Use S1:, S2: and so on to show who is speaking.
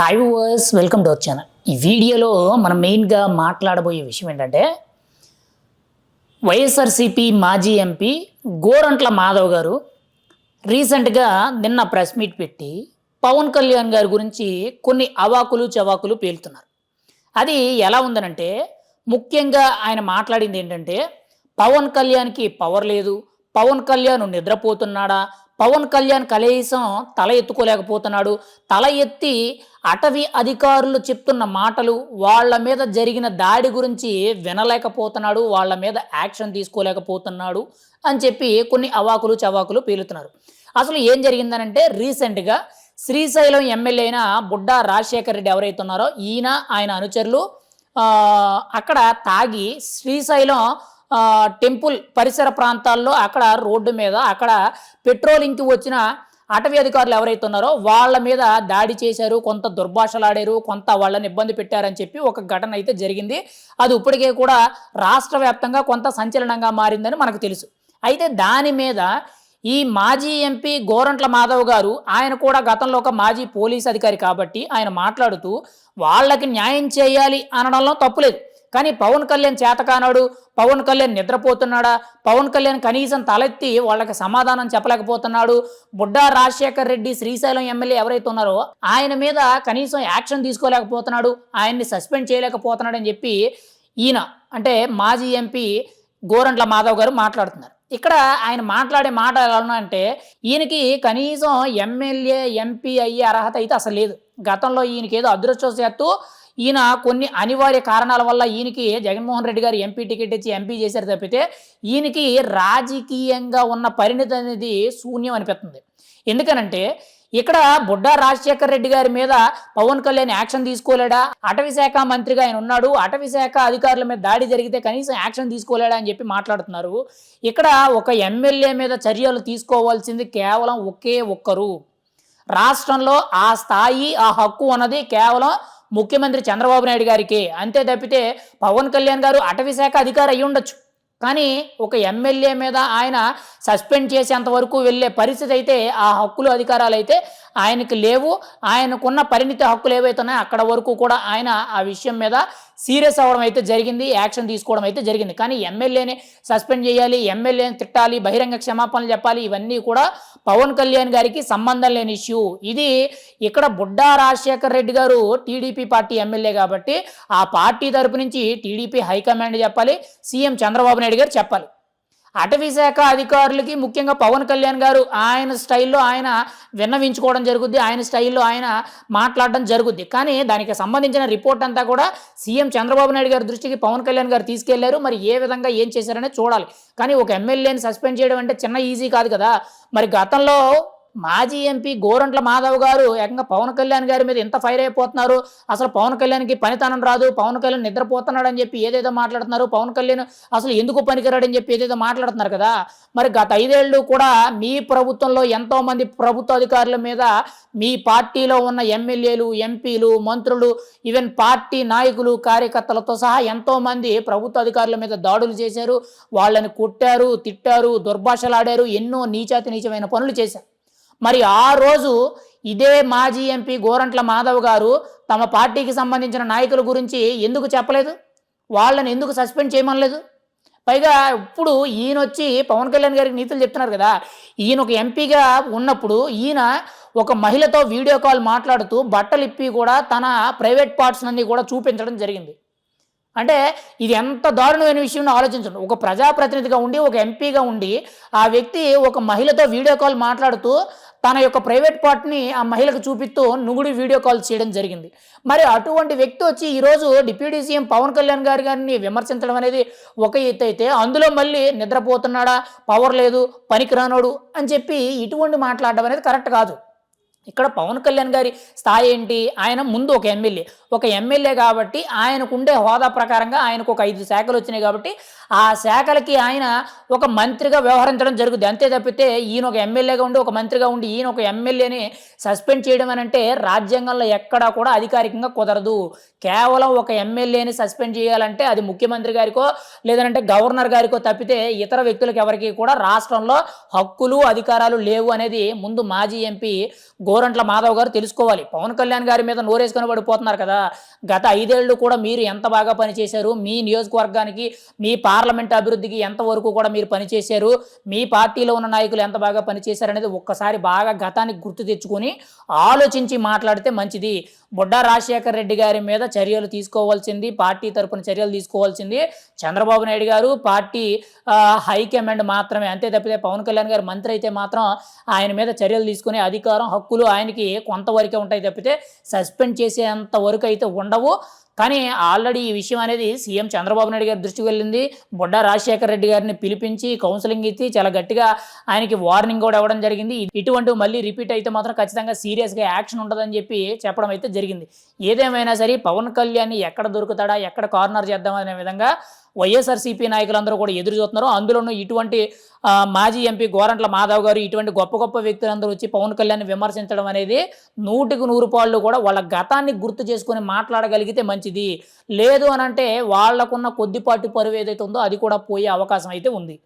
S1: Hi వర్స్ welcome to our channel ఈ వీడియోలో మనం మెయిన్గా మాట్లాడబోయే విషయం ఏంటంటే వైఎస్ఆర్సిపి మాజీ ఎంపీ గోరంట్ల మాధవ్ గారు రీసెంట్గా నిన్న ప్రెస్ మీట్ పెట్టి పవన్ కళ్యాణ్ గారి గురించి కొన్ని అవాకులు చవాకులు పేలుతున్నారు. అది ఎలా ఉందనంటే ముఖ్యంగా ఆయన మాట్లాడింది ఏంటంటే పవన్ కళ్యాణ్కి పవర్ లేదు పవన్ కళ్యాణ్ నిద్రపోతున్నాడా పవన్ కళ్యాణ్ కనీసం తల ఎత్తుకోలేకపోతున్నాడు. తల ఎత్తి అటవీ అధికారులు చెప్తున్న మాటలు వాళ్ళ మీద జరిగిన దాడి గురించి వినలేకపోతున్నాడు. వాళ్ళ మీద యాక్షన్ తీసుకోలేకపోతున్నాడు అని చెప్పి కొన్ని అవాకులు చవాకులు పీలుతున్నారు. అసలు ఏం జరిగిందనంటే రీసెంట్గా శ్రీశైలం ఎమ్మెల్యే అయిన బుడ్డా రాజశేఖర్ రెడ్డి ఎవరైతే ఉన్నారో ఈయన ఆయన అనుచరులు అక్కడ తాగి శ్రీశైలం టెంపుల్ పరిసర ప్రాంతాల్లో అక్కడ రోడ్డు మీద అక్కడ పెట్రోలింగ్కి వచ్చిన అటవీ అధికారులు ఎవరైతే ఉన్నారో వాళ్ళ మీద దాడి చేశారు కొంత దుర్భాషలాడారు కొంత వాళ్ళని ఇబ్బంది పెట్టారని చెప్పి ఒక ఘటన అయితే జరిగింది. అది ఇప్పటికే కూడా రాష్ట్ర వ్యాప్తంగా కొంత సంచలనంగా మారిందని మనకు తెలుసు. అయితే దాని మీద ఈ మాజీ ఎంపీ గోరంట్ల మాధవ్ గారు ఆయన కూడా గతంలో ఒక మాజీ పోలీస్ అధికారి కాబట్టి ఆయన మాట్లాడుతూ వాళ్ళకి న్యాయం చేయాలి అనడంలో తప్పులేదు కానీ పవన్ కళ్యాణ్ చేతకానాడు పవన్ కళ్యాణ్ నిద్రపోతున్నాడా పవన్ కళ్యాణ్ కనీసం తలెత్తి వాళ్ళకి సమాధానం చెప్పలేకపోతున్నాడు బుడ్డా రాజశేఖర్ రెడ్డి శ్రీశైలం ఎమ్మెల్యే ఎవరైతే ఉన్నారో ఆయన మీద కనీసం యాక్షన్ తీసుకోలేకపోతున్నాడు ఆయన్ని సస్పెండ్ చేయలేకపోతున్నాడని చెప్పి ఈయన అంటే మాజీ ఎంపీ గోరంట్ల మాధవ్ గారు మాట్లాడుతున్నారు. ఇక్కడ ఆయన మాట్లాడే మాట ఎలా అంటే ఈయనకి కనీసం ఎమ్మెల్యే ఎంపీ అయ్యే అర్హత అయితే అసలు లేదు. గతంలో ఈయనకి ఏదో అదృష్టవశాత్తు ఈయన కొన్ని అనివార్య కారణాల వల్ల ఈయనకి జగన్మోహన్ రెడ్డి గారు ఎంపీ టికెట్ ఇచ్చి ఎంపీ చేశారు తప్పితే ఈయనకి రాజకీయంగా ఉన్న పరిణితి అనేది శూన్యం అనిపిస్తుంది. ఎందుకనంటే ఇక్కడ బుడ్డా రాజశేఖర్ రెడ్డి గారి మీద పవన్ కళ్యాణ్ యాక్షన్ తీసుకోలేడా? అటవీ శాఖ మంత్రిగా ఆయన ఉన్నాడు. అటవీ శాఖ అధికారుల మీద దాడి జరిగితే కనీసం యాక్షన్ తీసుకోలేడా అని చెప్పి మాట్లాడుతున్నారు. ఇక్కడ ఒక ఎమ్మెల్యే మీద చర్యలు తీసుకోవాల్సింది కేవలం ఒకే ఒక్కరు. రాష్ట్రంలో ఆ స్థాయి ఆ హక్కు ఉన్నది కేవలం ముఖ్యమంత్రి చంద్రబాబు నాయుడు గారికి. అంతే తప్పితే పవన్ కళ్యాణ్ గారు అటవీ శాఖ అధికారి అయి ఉండొచ్చు. కానీ ఒక ఎమ్మెల్యే మీద ఆయన సస్పెండ్ చేసేంత వరకు వెళ్ళే పరిస్థితి అయితే ఆ హక్కులు అధికారాలు అయితే ఆయనకి లేవు. ఆయనకున్న పరిణిత హక్కులు ఏవైతే ఉన్నాయో అక్కడ వరకు కూడా ఆయన ఆ విషయం మీద సీరియస్ అవ్వడం అయితే జరిగింది. యాక్షన్ తీసుకోవడం అయితే జరిగింది. కానీ ఎమ్మెల్యేని సస్పెండ్ చేయాలి ఎమ్మెల్యేని తిట్టాలి బహిరంగ క్షమాపణలు చెప్పాలి ఇవన్నీ కూడా పవన్ కళ్యాణ్ గారికి సంబంధం లేని ఇష్యూ. ఇది ఇక్కడ బుడ్డా రాజశేఖర్ రెడ్డి గారు టీడీపీ పార్టీ ఎమ్మెల్యే కాబట్టి ఆ పార్టీ తరపు నుంచి టీడీపీ హైకమాండ్ చెప్పాలి సీఎం చంద్రబాబు నాయుడు గారు చెప్పాలి. అటవీ శాఖ అధికారులకి ముఖ్యంగా పవన్ కళ్యాణ్ గారు ఆయన స్టైల్లో ఆయన విన్నవించుకోవడం జరుగుద్ది ఆయన స్టైల్లో ఆయన మాట్లాడడం జరుగుద్ది. కానీ దానికి సంబంధించిన రిపోర్ట్ అంతా కూడా సీఎం చంద్రబాబు నాయుడు గారి దృష్టికి పవన్ కళ్యాణ్ గారు తీసుకెళ్ళారు. మరి ఏ విధంగా ఏం చేశారనే చూడాలి. కానీ ఒక ఎమ్మెల్యేని సస్పెండ్ చేయడం అంటే చిన్న ఈజీ కాదు కదా. మరి గతంలో మాజీ ఎంపీ గోరంట్ల మాధవ్ గారు ఏకంగా పవన్ కళ్యాణ్ గారి మీద ఎంత ఫైర్ అయిపోతున్నారు. అసలు పవన్ కళ్యాణ్కి పనితనం రాదు. పవన్ కళ్యాణ్ నిద్రపోతున్నాడని చెప్పి ఏదేదో మాట్లాడుతున్నారు. పవన్ కళ్యాణ్ అసలు ఎందుకు పనికిరాడని చెప్పి ఏదేదో మాట్లాడుతున్నారు కదా. మరి గత ఐదేళ్ళు కూడా మీ ప్రభుత్వంలో ఎంతో మంది ప్రభుత్వ అధికారుల మీద మీ పార్టీలో ఉన్న ఎమ్మెల్యేలు ఎంపీలు మంత్రులు ఈవెన్ పార్టీ నాయకులు కార్యకర్తలతో సహా ఎంతో మంది ప్రభుత్వ అధికారుల మీద దాడులు చేశారు. వాళ్ళని కొట్టారు తిట్టారు దుర్భాషలాడారు ఎన్నో నీచాతి నీచమైన పనులు చేశారు. మరి ఆ రోజు ఇదే మాజీ ఎంపీ గోరంట్ల మాధవ్ గారు తమ పార్టీకి సంబంధించిన నాయకుల గురించి ఎందుకు చెప్పలేదు? వాళ్ళని ఎందుకు సస్పెండ్ చేయమనలేదు? పైగా ఇప్పుడు ఈయన వచ్చి పవన్ కళ్యాణ్ గారికి నీతులు చెప్తున్నారు కదా. ఈయన ఒక ఎంపీగా ఉన్నప్పుడు ఈయన ఒక మహిళతో వీడియో కాల్ మాట్లాడుతూ బట్టలు ఇప్పి కూడా తన ప్రైవేట్ పార్ట్స్ అన్ని కూడా చూపించడం జరిగింది. అంటే ఇది ఎంత దారుణమైన విషయం ఆలోచించండి. ఒక ప్రజాప్రతినిధిగా ఉండి ఒక ఎంపీగా ఉండి ఆ వ్యక్తి ఒక మహిళతో వీడియో కాల్ మాట్లాడుతూ తన యొక్క ప్రైవేట్ పార్ట్ని ఆ మహిళకు చూపిస్తూ నుగుడు వీడియో కాల్ చేయడం జరిగింది. మరి అటువంటి వ్యక్తి వచ్చి ఈరోజు డిప్యూటీ సీఎం పవన్ కళ్యాణ్ గారి గారిని విమర్శించడం అనేది ఒక ఎత్తు అయితే అందులో మళ్ళీ నిద్రపోతున్నాడా? పవర్ లేదు పనికిరానోడు అని చెప్పి ఇటువంటి మాట్లాడడం అనేది కరెక్ట్ కాదు. ఇక్కడ పవన్ కళ్యాణ్ గారి స్థాయి ఏంటి? ఆయన ముందు ఒక ఎమ్మెల్యే. ఒక ఎమ్మెల్యే కాబట్టి ఆయనకు ఉండే హోదా ప్రకారంగా ఆయనకు ఒక ఐదు శాఖలు వచ్చినాయి కాబట్టి ఆ శాఖలకి ఆయన ఒక మంత్రిగా వ్యవహరించడం జరుగుతుంది అంతే తప్పితే ఈయన ఒక ఎమ్మెల్యేగా ఉండి ఒక మంత్రిగా ఉండి ఈయన ఒక ఎమ్మెల్యేని సస్పెండ్ చేయడం అని అంటే రాజ్యాంగంలో ఎక్కడా కూడా అధికారికంగా కుదరదు. కేవలం ఒక ఎమ్మెల్యేని సస్పెండ్ చేయాలంటే అది ముఖ్యమంత్రి గారికో లేదంటే గవర్నర్ గారికో తప్పితే ఇతర వ్యక్తులకు ఎవరికి కూడా రాష్ట్రంలో హక్కులు అధికారాలు లేవు అనేది ముందు మాజీ ఎంపీ గోరంట్ల మాధవ్ గారు తెలుసుకోవాలి. పవన్ కళ్యాణ్ గారి మీద నోరేసుకొని పడిపోతున్నారు కదా. గత ఐదేళ్ళు కూడా మీరు ఎంత బాగా పనిచేశారు? మీ నియోజకవర్గానికి మీ పార్లమెంట్ అభివృద్ధికి ఎంతవరకు కూడా మీరు పనిచేశారు మీ పార్టీలో ఉన్న నాయకులు ఎంత బాగా పనిచేశారు అనేది ఒక్కసారి బాగా గతానికి గుర్తు తెచ్చుకొని ఆలోచించి మాట్లాడితే మంచిది. బుడ్డా రాజశేఖర్ రెడ్డి గారి మీద చర్యలు తీసుకోవాల్సింది పార్టీ తరపున చర్యలు తీసుకోవాల్సింది చంద్రబాబు నాయుడు గారు. పార్టీ హైకమాండ్ మాత్రమే అంతే తప్పితే పవన్ కళ్యాణ్ గారు మంత్రి అయితే మాత్రం ఆయన మీద చర్యలు తీసుకునే అధికారం హక్కులు ఆయనకి కొంతవరకే ఉంటాయి తప్పితే సస్పెండ్ చేసేంత వరకు అయితే ఉండవు. కానీ ఆల్రెడీ ఈ విషయం అనేది సీఎం చంద్రబాబు నాయుడు గారి దృష్టికి వెళ్ళింది. బొడ్డా రాజశేఖర రెడ్డి గారిని పిలిపించి కౌన్సిలింగ్ ఇచ్చి చాలా గట్టిగా ఆయనకి వార్నింగ్ కూడా ఇవ్వడం జరిగింది. ఇటువంటి మళ్ళీ రిపీట్ అయితే మాత్రం ఖచ్చితంగా సీరియస్గా యాక్షన్ ఉంటుందని చెప్పి చెప్పడం అయితే జరిగింది. ఏదేమైనా సరే పవన్ కళ్యాణ్ ఎక్కడ దొరుకుతాడా ఎక్కడ కార్నర్ చేద్దాం అనే విధంగా వైఎస్ఆర్సీపీ నాయకులందరూ కూడా ఎదురు చూస్తున్నారు. అందులోనూ ఇటువంటి మాజీ ఎంపీ గోరంట్ల మాధవ్ గారు ఇటువంటి గొప్ప గొప్ప వ్యక్తులందరూ వచ్చి పవన్ కళ్యాణ్ విమర్శించడం అనేది నూటికి నూరు పాళ్ళు కూడా వాళ్ళ గతాన్ని గుర్తు చేసుకొని మాట్లాడగలిగితే మంచిది. లేదు అనంటే వాళ్ళకున్న వాళ్ళకున్న కొద్దిపాటి పరువు ఏదైతే ఉందో అది కూడా పోయే అవకాశం అయితే ఉంది.